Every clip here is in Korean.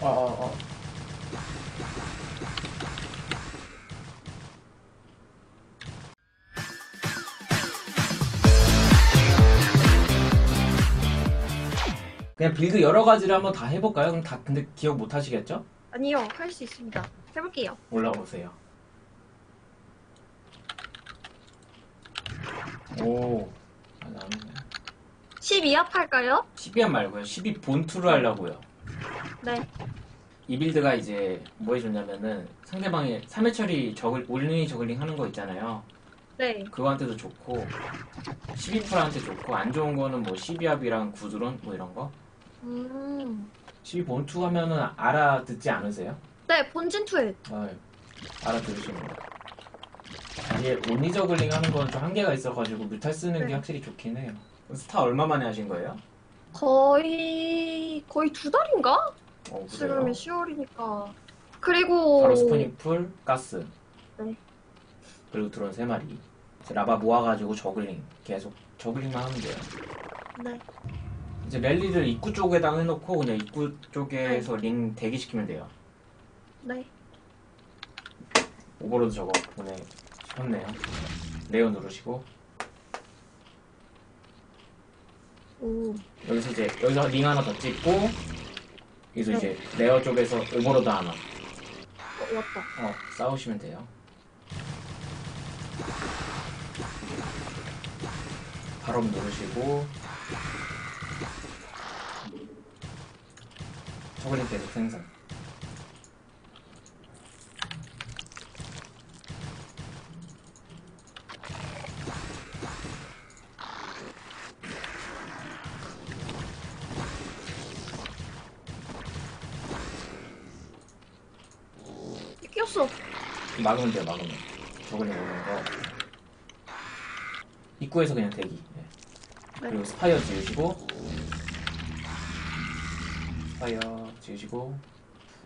어, 어, 어. 그냥 빌드 여러 가지를 한번 다 해볼까요? 그럼 다 근데 기억 못 하시겠죠? 아니요, 할 수 있습니다. 해볼게요. 올라오세요. 오, 아, 나오네. 12합 할까요? 12한 말고요. 12 본투를 하려고요. 네. 이 빌드가 이제 뭐 해줬냐면은 상대방이 3회 처리 저글, 올린이 저글링 하는 거 있잖아요. 네. 그거한테도 좋고 12%한테 좋고 안 좋은 거는 뭐 12합이랑 구드론 뭐 이런 거. 음. 12 본투 하면은 알아듣지 않으세요? 네, 본진 투에. 아, 알아들으시는 거. 이게 온리 저글링 하는 건 좀 한계가 있어가지고 뮤탈 쓰는 게 네. 확실히 좋긴 해요. 스타 얼마 만에 하신 거예요? 거의, 거의 두 달인가? 어, 그래요? 지금이 10월이니까. 그리고. 바로 스포닝 풀, 가스. 네. 그리고 드론 3마리. 라바 모아가지고 저글링. 계속 저글링만 하면 돼요. 네. 이제 랠리를 입구 쪽에다 해놓고 그냥 입구 쪽에서 네. 링 대기시키면 돼요. 네. 오버로드 저거 보내셨네요. 레오 누르시고 오. 여기서 이제 여기서 링 하나 더 찍고 네. 이제 레어 쪽에서 오버로드 하나 어, 왔다. 어, 싸우시면 돼요. 바로 누르시고 저글링 계속 생산. 끼었어. 막으면 돼요, 막으면. 저글링 오는 거. 입구에서 그냥 대기. 네. 네. 그리고 스파이어 지으시고. 스파이어 지으시고.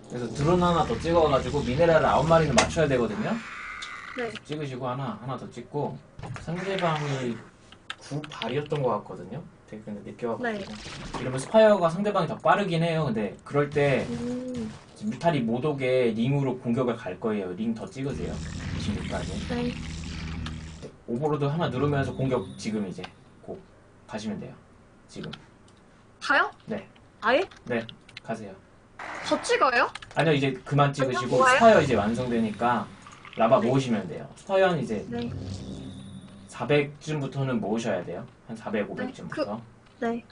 그래서 드론 하나 더 찍어가지고 미네랄을 아홉 마리는 맞춰야 되거든요. 네. 찍으시고 하나, 하나 더 찍고. 상대방이 9발이었던 것 같거든요. 되게 근데 늦게 와가지고. 이러면 스파이어가 상대방이 더 빠르긴 해요. 근데 그럴 때 음. 뮤탈이 못 오게 링으로 공격을 갈 거예요. 링 더 찍으세요. 26까지. 네. 오버로드 하나 누르면서 공격 지금 이제 고 가시면 돼요. 지금. 가요? 네. 아예? 네. 가세요. 더 찍어요? 아니요, 이제 그만 찍으시고 뭐예요? 스파이어 이제 완성되니까 라바 네. 모으시면 돼요. 스파이어는 이제 네. 400쯤부터는 모으셔야 돼요. 한 400, 네, 500쯤부터. 네.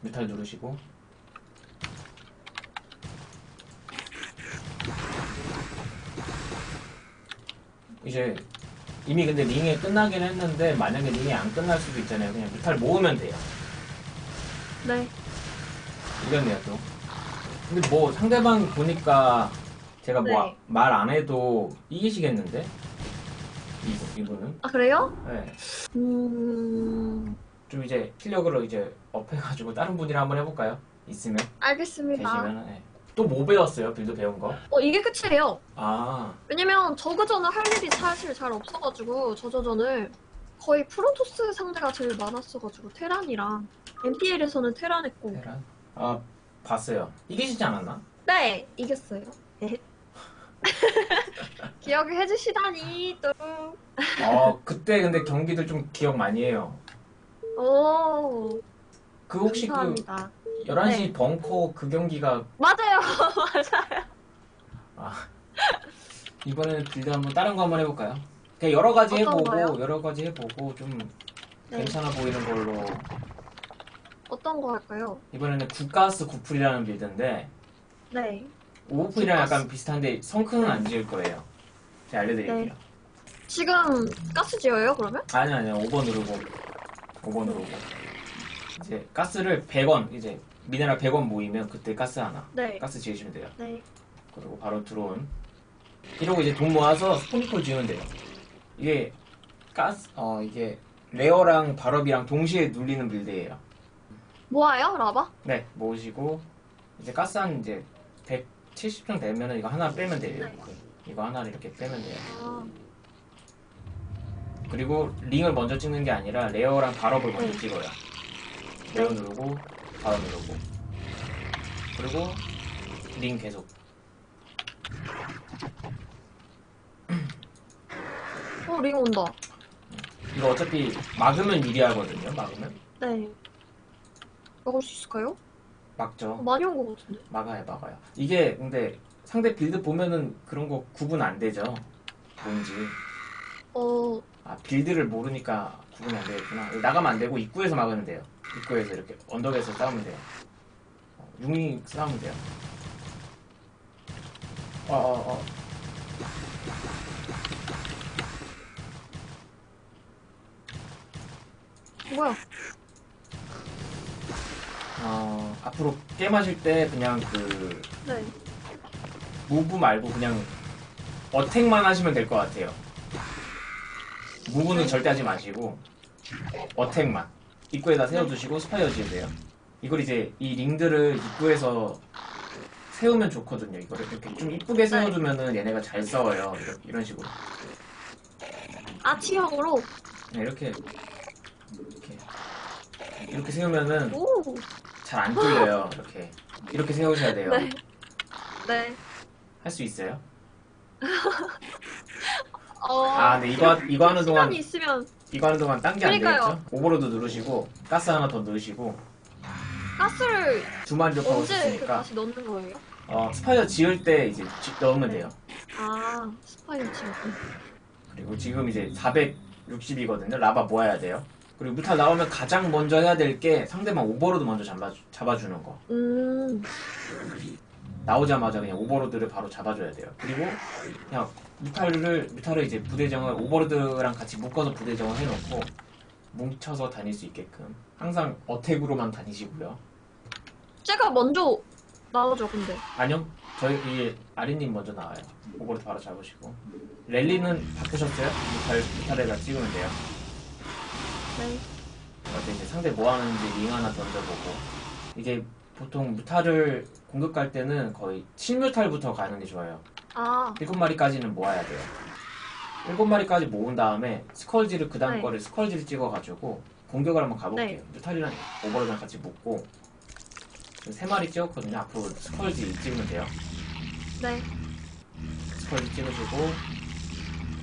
뮤탈 누르시고 이제 이미 근데 링이 끝나긴 했는데 만약에 링이 안 끝날 수도 있잖아요. 그냥 뮤탈 모으면 돼요. 네. 이겼네요 또. 근데 뭐 상대방 보니까 제가 뭐 네. 말안 해도 이기시겠는데? 이분, 이분은? 아, 그래요? 네. 음. 좀 이제 실력으로 이제 업해가지고 다른 분이랑 한번 해볼까요? 있으면? 알겠습니다. 계시면 네. 또뭐 배웠어요? 빌드 배운 거? 어, 이게 끝이에요. 아, 왜냐면 저그전을 할 일이 사실 잘 없어가지고 저저전을 거의 프로토스 상대가 제일 많았어가지고 테란이랑 MPL에서는 테란 했고 테란? 아, 봤어요. 이기시지 않았나? 네 이겼어요 에헷. 기억을 해주시다니 어, 그때 근데 경기들 좀 기억 많이 해요. 또오 그 혹시 감사합니다 그 11시 벙커 그 경기가 맞아요 맞아요 아, 이번에는 빌드 한번 다른 거 한번 해볼까요? 그냥 여러 가지 해보고 거요? 여러 가지 해보고 좀 네. 괜찮아 보이는 걸로 어떤 거 할까요? 이번에는 국가스 구풀이라는 빌드인데 네 국가스? 약간 비슷한데 성큰은 안 지을 거예요. 제가 알려드릴게요. 네. 지금 가스 지어요 그러면? 아니 아니요 5번 누르고 5번 누르고 이제 가스를 100원 이제 미네랄 100원 모이면 그때 가스 하나 네 가스 지으시면 돼요. 네. 그리고 바로 드론 이러고 이제 돈 모아서 스포니콜 지으면 돼요. 이게 가스 어 이게 레어랑 발업이랑 동시에 눌리는 빌드예요. 뭐예요 라바? 네 모으시고 이제 가스 한 이제 170정 되면은 이거 하나 빼면 돼요. 네. 이렇게. 이거 하나를 이렇게 빼면 돼요. 아, 그리고 링을 먼저 찍는 게 아니라 레어랑 발업을 먼저 네. 찍어요. 레어 누르고 발업 누르고 그리고 링 계속. 어, 링 온다. 이거 어차피 막으면 유리하거든요. 막으면 네. 먹을 수 있을까요? 어, 막죠. 많이 온 것 같은데. 막아요, 막아요. 이게 근데 상대 빌드 보면은 그런 거 구분 안 되죠. 뭔지. 어, 아 빌드를 모르니까 구분이 안 되겠구나. 나가면 안 되고 입구에서 막으면 돼요. 입구에서 이렇게 언덕에서 싸우면 돼요. 어, 융이 싸우면 돼요. 어, 어, 어. 뭐야? 앞으로 게임 하실 때 그냥 그 네. 무브 말고 그냥 어택만 하시면 될 것 같아요. 무브는 절대 하지 마시고 어택만 입구에다 세워두시고 스파이어 지으세요. 이걸 이제 이 링들을 입구에서 세우면 좋거든요. 이거를 이렇게 좀 이쁘게 세워두면은 얘네가 잘 싸워요. 이런, 이런 식으로 아치형으로. 네, 이렇게 이렇게 이렇게 세우면은 오. 잘 안 뚫려요. 이렇게 이렇게 세우셔야 돼요. 네. 네. 할 수 있어요? 어. 아, 네 이거 이거 하는 동안 시간이 있으면 이거 하는 동안 딴 게 안 그러니까요. 되겠죠? 오버로드 누르시고 가스 하나 더 넣으시고 가스를 언제 그 있으니까 다시 넣는 거예요? 어, 스파이더 지을 때 이제 지- 넣으면 네. 돼요. 아, 스파이어 지금. 그리고 지금 이제 460이거든요. 라바 모아야 돼요. 그리고 무탈 나오면 가장 먼저 해야 될 게 상대방 오버로드 먼저 잡아, 잡아주는 거. 음. 나오자마자 그냥 오버로드를 바로 잡아줘야 돼요. 그리고 그냥 무탈을 무탈을 이제 부대정을 오버로드랑 같이 묶어서 부대정을 해놓고 뭉쳐서 다닐 수 있게끔 항상 어택으로만 다니시고요. 제가 먼저 나오죠, 근데. 아니요. 저희 이 아리님 먼저 나와요. 오버로드 바로 잡으시고. 랠리는 바꾸셨어요? 무탈 무탈에다 찍으면 돼요. 네. 그때 이제 상대 뭐 하는지 링 하나 던져보고 이게 보통 무탈을 공격 갈 때는 거의 7뮤탈부터 가는 게 좋아요. 아, 7마리까지는 모아야 돼요. 7마리까지 모은 다음에 스컬지를 그 다음 네. 거를 스컬지를 찍어가지고 공격을 한번 가볼게요. 네. 뮤탈이랑 오버로드랑 같이 묶고 3마리 찍었거든요. 앞으로 스컬지 찍으면 돼요. 네. 스컬지 찍으시고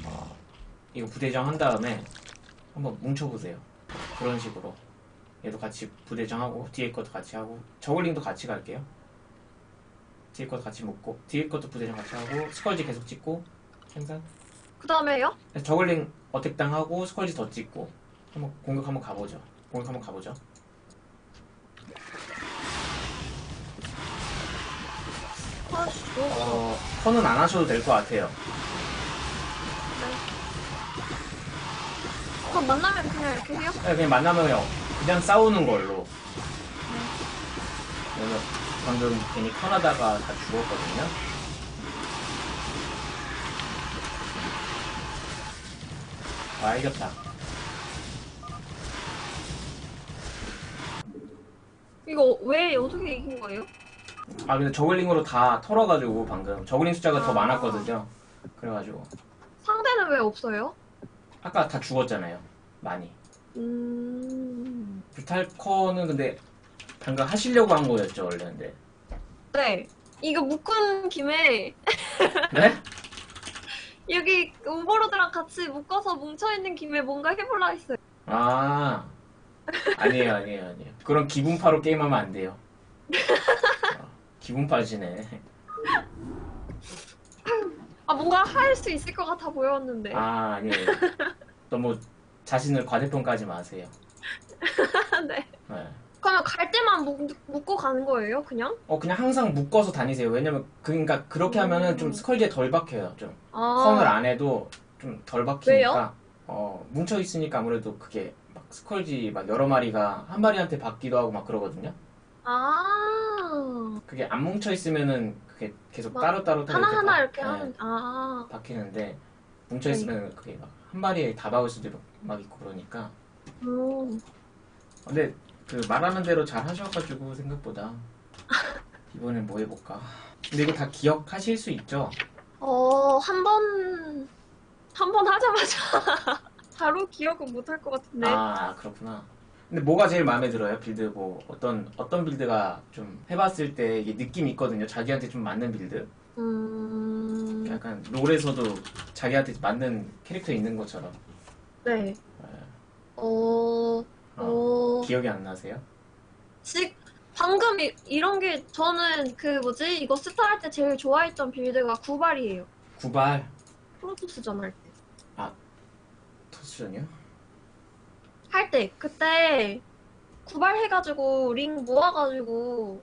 어, 이거 부대정 한 다음에 한번 뭉쳐보세요. 그런 식으로 얘도 같이 부대정하고 뒤에 것도 같이 하고 저글링도 같이 갈게요. 뒤에 것도 같이 묶고 뒤에 것도 부대정 같이 하고 스컬지 계속 찍고 생산 그 다음에요? 저글링 어택당 하고 스컬지 더 찍고 한번 공격 한번 가보죠. 공격 한번 가보죠. 뭐. 어, 턴은 안 하셔도 될 것 같아요. 그럼 만나면 그냥 이렇게 해요? 네, 그냥 만나면요. 그냥 싸우는 걸로. 왜냐면 방금 괜히 커나다가 다 죽었거든요. 아, 이겼다. 이거 왜 어떻게 이긴 거예요? 아, 근데 저글링으로 다 털어가지고 방금. 저글링 숫자가 더 아. 많았거든요. 그래가지고. 상대는 왜 없어요? 아까 다 죽었잖아요. 많이. 음. 브탈커는 근데 방금 하시려고 한 거였죠, 원래 근데. 네. 이거 묶은 김에 네? 여기 오버로드랑 같이 묶어서 뭉쳐있는 김에 뭔가 해볼라 했어요. 아 아니에요 아니에요 아니에요 그런 기분파로 게임하면 안 돼요 어, 기분파지네 아, 뭔가 할 수 있을 것 같아 보였는데. 아 아니에요 너무 자신을 과대평가하지 마세요 네. 네. 그러면 갈 때만 묶, 묶고 가는 거예요, 그냥? 어 그냥 항상 묶어서 다니세요 왜냐면 그러니까 그렇게 하면은 좀 음. 스컬지에 덜 박혀요 좀 아. 턴을 안 해도 좀 덜 박히니까 왜요? 어 뭉쳐 있으니까 아무래도 그게 막 스컬지 막 여러 마리가 한 마리한테 받기도 하고 막 그러거든요 아. 그게 안 뭉쳐 있으면은 그게 계속 막 따로따로 하나 하나 박- 이렇게 네. 하는, 아. 박히는데 뭉쳐 있으면 그게 막 한 마리에 다 박을 수도 막 있고 그러니까 음. 근데 그 말하는 대로 잘 하셔가지고 생각보다 이번엔 뭐 해볼까 근데 이거 다 기억하실 수 있죠 어, 한 번, 한 번 하자마자 바로 기억은 못할 것 같은데. 아 그렇구나. 근데 뭐가 제일 마음에 들어요? 빌드 뭐 어떤 어떤 빌드가 좀 해봤을 때 이게 느낌 있거든요. 자기한테 좀 맞는 빌드. 음, 약간 롤에서도 자기한테 맞는 캐릭터 있는 것처럼. 네. 예. 어, 어, 어, 기억이 안 나세요? 지, 방금 이, 이런 게 저는 그 뭐지? 이거 스타 할 때 제일 좋아했던 빌드가 구발이에요. 구발 프로토스전 할 때. 토스전이요? 할 때, 그때 구발해가지고 링 모아가지고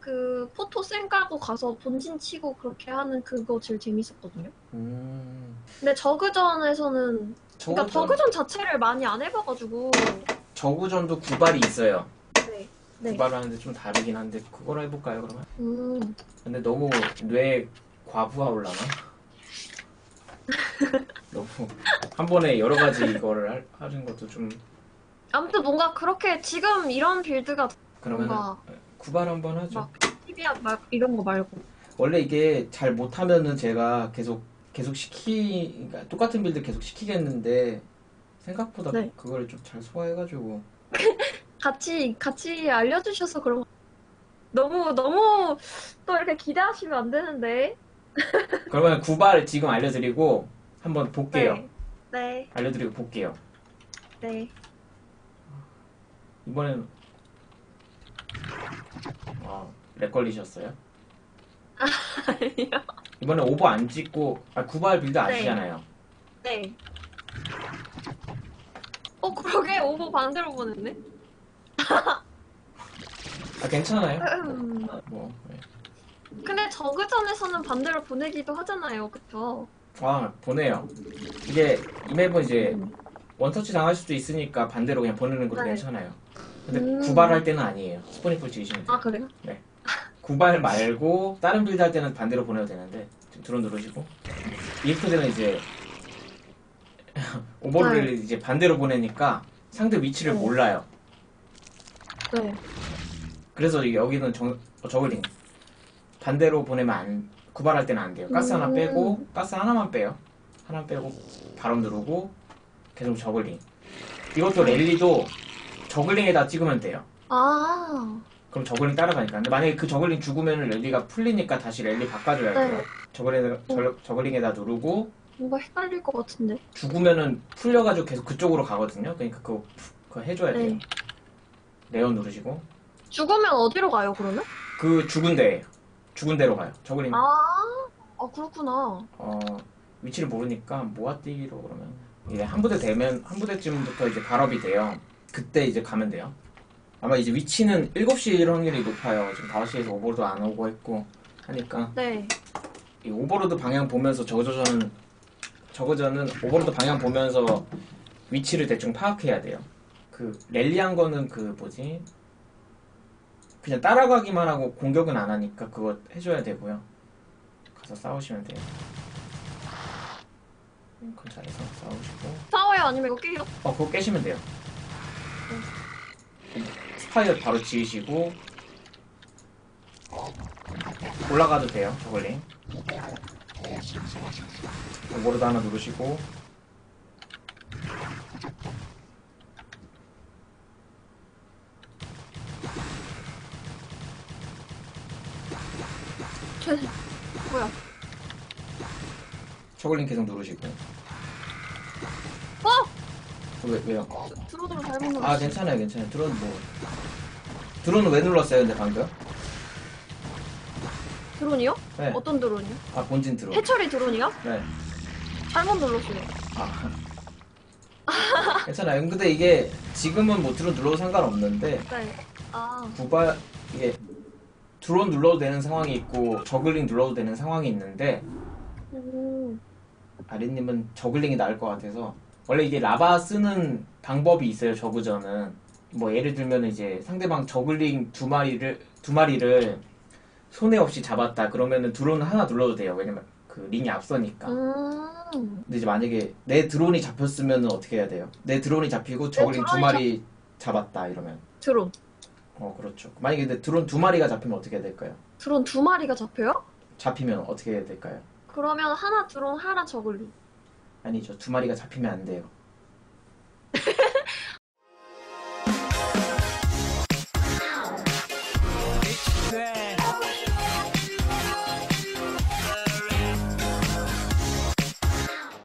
그 포토 쌩 까고 가서 본진 치고 그렇게 하는 그거 제일 재밌었거든요. 음. 근데 저그전에서는 그러니까 저그전 자체를 많이 안 해봐가지고 저구전도 구발이 있어요. 네. 네. 구발하는데 좀 다르긴 한데 그걸 해볼까요 그러면? 음, 근데 너무 뇌 과부하 올라나? 너무 한 번에 여러 가지 이거를 할- 하는 것도 좀 아무튼 뭔가 그렇게 지금 이런 빌드가 그러면 뭔가 구발 한번 하죠. 막 TV야 막 이런 거 말고 원래 이게 잘 못하면은 제가 계속 계속 시키 그러니까 똑같은 빌드 계속 시키겠는데 생각보다 네. 그걸 좀잘 소화해가지고 같이 같이 알려주셔서 그런 거 너무 너무 또 이렇게 기대하시면 안 되는데 그러면 구발 지금 알려드리고 한번 볼게요. 네. 네, 알려드리고 볼게요. 네. 이번엔 아, 렉 걸리셨어요? 아니요. 이번에 오버 안 찍고 아, 구발 빌드 아시잖아요. 네. 어, 그러게 오버 반대로 보냈네. 아 괜찮아요. 음. 뭐 네. 근데 저그전에서는 반대로 보내기도 하잖아요, 그쵸? 아 보내요. 이게 이 맵은 이제 음. 원터치 당할 수도 있으니까 반대로 그냥 보내는 것도 네. 괜찮아요. 근데 음. 구발할 때는 아니에요. 스포니풀 지으시면 돼요. 아, 그래요? 구발 말고 다른 빌드 할 때는 반대로 보내도 되는데 지금 드론 누르시고 때는 이제 오버를 네. 이제 반대로 보내니까 상대 위치를 네. 몰라요. 네. 그래서 이- 여기는 정, 어, 저글링 반대로 보내면 안 구발할 때는 안 돼요. 가스 하나 음. 빼고 가스 하나만 빼요. 하나 빼고 바로 누르고 계속 저글링. 이것도 랠리도 저글링에다 찍으면 돼요. 아, 그럼 저글링 따라가니까. 근데 만약에 그 저글링 죽으면 랠리가 풀리니까 다시 랠리 바꿔줘야 돼요. 네. 저글링에다, 저, 저글링에다 누르고 뭔가 헷갈릴 것 같은데. 죽으면은 풀려가지고 계속 그쪽으로 가거든요. 그러니까 그거, 그거 해줘야 돼요. 네. 레어 누르시고 죽으면 어디로 가요, 그러면? 그 죽은 데예요. 죽은 데로 가요. 저글링 아, 아, 그렇구나. 어, 위치를 모르니까 모아뛰기로 그러면 이제 한 부대 되면 한 부대쯤부터 이제 발업이 돼요. 그때 이제 가면 돼요. 아마 이제 위치는 7시일 확률이 높아요. 지금 5시에서 오버로드 안 오고 했고 하니까 네. 이 오버로드 방향 보면서 저거저는 저거저는 오버로드 방향 보면서 위치를 대충 파악해야 돼요. 그 랠리한 거는 그 뭐지? 그냥 따라가기만 하고 공격은 안 하니까 그거 해줘야 되고요. 가서 싸우시면 돼요. 근처에서 싸우시고 싸워요, 아니면 이거 깨요? 어 그거 깨시면 돼요. 스파이어 바로 지으시고 올라가도 돼요 저걸링. 오버로드 하나 누르시고 쟤, 뭐야? 저걸링 계속 누르시고. 어! 왜 왜요? 드로드로 잘못 눌렀어. 아 괜찮아요 괜찮아요. 드론 뭐 드론은 왜 눌렀어요 근데 방금? 드론이요? 네. 어떤 드론이요? 아 본진 드론. 해처리 드론이요? 네. 잘못 눌렀어요. 아. 괜찮아요. 근데 이게 지금은 뭐 드론 눌러도 상관없는데 네. 아, 구발 이게 드론 눌러도 되는 상황이 있고 저글링 눌러도 되는 상황이 있는데 음, 아리님은 저글링이 나을 것 같아서 원래 이게 라바 쓰는 방법이 있어요 저그전은. 뭐 예를 들면 이제 상대방 저글링 두 마리를 두 마리를 손해 없이 잡았다. 그러면은 드론 하나 눌러도 돼요. 왜냐면 그 링이 앞서니까. 음. 근데 이제 만약에 내 드론이 잡혔으면 어떻게 해야 돼요? 내 드론이 잡히고 저글링 두 드론이 마리 잡았다 이러면. 드론. 어 그렇죠. 만약에 근데 드론 두 마리가 잡히면 어떻게 해야 될까요? 드론 두 마리가 잡혀요? 잡히면 어떻게 해야 될까요? 그러면 하나 드론 하나 저글링 아니죠. 두 마리가 잡히면 안 돼요.